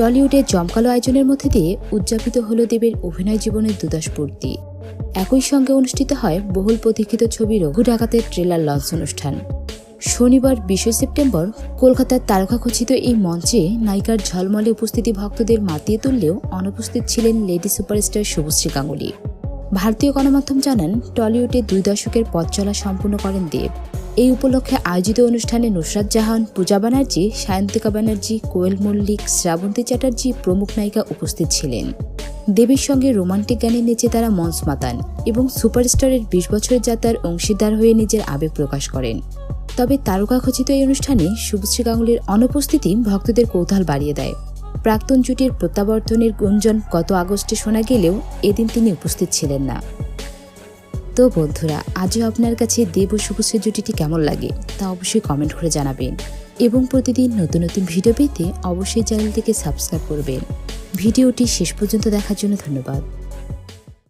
টলিউডের জমকালো আয়োজনের মধ্যে দিয়ে উদযাপিত হল দেবের অভিনয় জীবনের দুদাসপূর্তি একই সঙ্গে অনুষ্ঠিত হয় বহুল প্রতীক্ষিত ছবি রঘু ডাকাতের ট্রেলার লঞ্চ অনুষ্ঠান। শনিবার বিশে সেপ্টেম্বর কলকাতার তারকাখচিত এই মঞ্চে নায়িকার ঝলমলে উপস্থিতি ভক্তদের মাতিয়ে তুললেও অনুপস্থিত ছিলেন লেডি সুপারস্টার শুভশ্রী গাঙ্গুলি। ভারতীয় গণমাধ্যম জানান, টলিউডে দুই দশকের পথ চলা সম্পূর্ণ করেন দেব। এই উপলক্ষে আয়োজিত অনুষ্ঠানে নুসরাত জাহান, পূজা ব্যানার্জি সায়ন্তিকা ব্যানার্জি কোয়েল মল্লিক, শ্রাবন্তী চ্যাটার্জি প্রমুখ নায়িকা উপস্থিত ছিলেন। দেবীর সঙ্গে রোমান্টিক গানে নেচে তারা মঞ্চ মাতান এবং সুপারস্টারের বিশ বছরের যাত্রার অংশীদার হয়ে নিজের আবেগ প্রকাশ করেন। তবে তারকাখচিত এই অনুষ্ঠানে শুভশ্রী গাঙ্গুলির অনুপস্থিতি ভক্তদের কৌতূহল বাড়িয়ে দেয়। প্রাক্তন জুটির প্রত্যাবর্তনের গুঞ্জন গত আগস্টে শোনা গেলেও এদিন তিনি উপস্থিত ছিলেন না। তো বন্ধুরা, আজও আপনার কাছে দেব শুভ জুটিটি কেমন লাগে তা অবশ্যই কমেন্ট করে জানাবেন। এবং প্রতিদিন নতুন নতুন ভিডিও পেতে অবশ্যই চ্যানেলটিকে সাবস্ক্রাইব করবেন। ভিডিওটি শেষ পর্যন্ত দেখার জন্য ধন্যবাদ।